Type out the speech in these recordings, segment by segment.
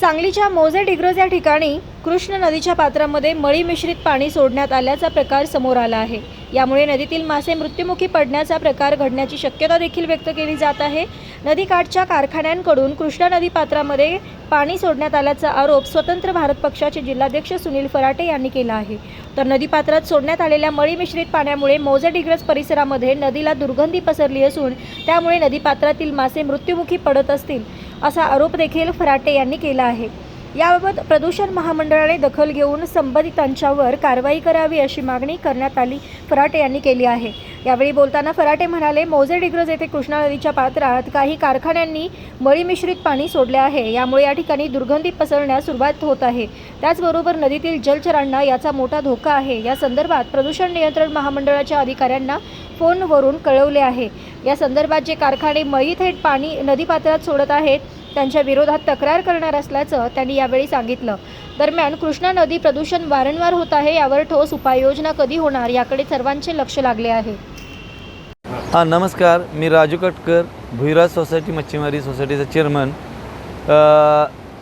सांगलीच्या मोजे डिग्रज या ठिकाणी कृष्ण नदीच्या पात्रामध्ये मळी मिश्रित पाणी सोडण्यात आल्याचा प्रकार समोर आला आहे. यामुळे नदीतील मासे मृत्युमुखी पडण्याचा प्रकार घडण्याची शक्यता देखील व्यक्त केली जात आहे. नदीकाठच्या कारखान्यांकडून कृष्णा नदी पात्रामध्ये पाणी सोडण्यात आल्याचा आरोप स्वतंत्र भारत पक्षाचे जिल्हाध्यक्ष सुनील फराटे यांनी केला आहे. तर नदीपात्रात सोडण्यात आलेल्या मळी मिश्रित पाण्यामुळे मोजे डिग्रज परिसरामध्ये नदीला दुर्गंधी पसरली असून त्यामुळे नदीपात्रातील मासे मृत्युमुखी पडत असतील. असा आरोप देखील फराटे यांनी केला आहे. याबाबत प्रदूषण महामंडळाने दखल घेऊन संबंधितांच्यावर कारवाई करावी अशी मागणी करण्यात आली फराटे यांनी केली आहे. यावेळी बोलताना फराटे म्हणाले मोजे डिग्रज येथे कृष्णा नदीच्या पात्रात काही कारखान्यांनी मळी मिश्रित पाणी सोडले आहे. यामुळे या ठिकाणी दुर्गंधी पसरण्यास सुरुवात होत आहे. त्याचबरोबर नदीतील जलचरांना याचा मोठा धोका आहे. या संदर्भात प्रदूषण नियंत्रण महामंडळाच्या अधिकाऱ्यांना फोनवरून कळवले आहे. या संदर्भात जे कारखाने मळी थेट पाणी नदीपात्रात सोडत आहेत त्यांच्या विरोधात तक्रार करणार असल्याचं त्यांनी यावेळी सांगितलं. दरम्यान कृष्णा नदी प्रदूषण वारंवार होत आहे यावर ठोस उपाययोजना कधी होणार याकडे सर्वांचे लक्ष लागले आहे. हां नमस्कार. मी राजू कटकर भुईराज सोसायटी मच्छीमारी सोसायटीचा चेअरमन.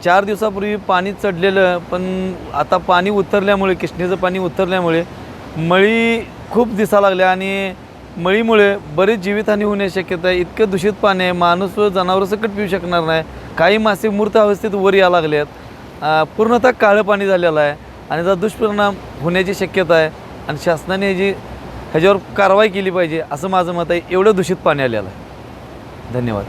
चार दिवसापूर्वी पाणी चढलेलं पण आता पाणी उतरल्यामुळे कृष्णेचं पाणी उतरल्यामुळे मळी खूप दिसा लागल्या आणि मळीमुळे बरेच जीवितहानी होण्याची शक्यता आहे. इतकं दूषित पाणी आहे माणूस व सकट पिऊ शकणार नाही. काही मासे मूर्त अवस्थेत वर या लागले आहेत पूर्णतः काळं पाणी झालेलं आहे आणि त्याचा दुष्परिणाम होण्याची शक्यता आहे आणि शासनाने ह्याची ह्याच्यावर कारवाई केली पाहिजे असं माझं मत आहे. एवढं दूषित पाणी आलेलं आहे. धन्यवाद.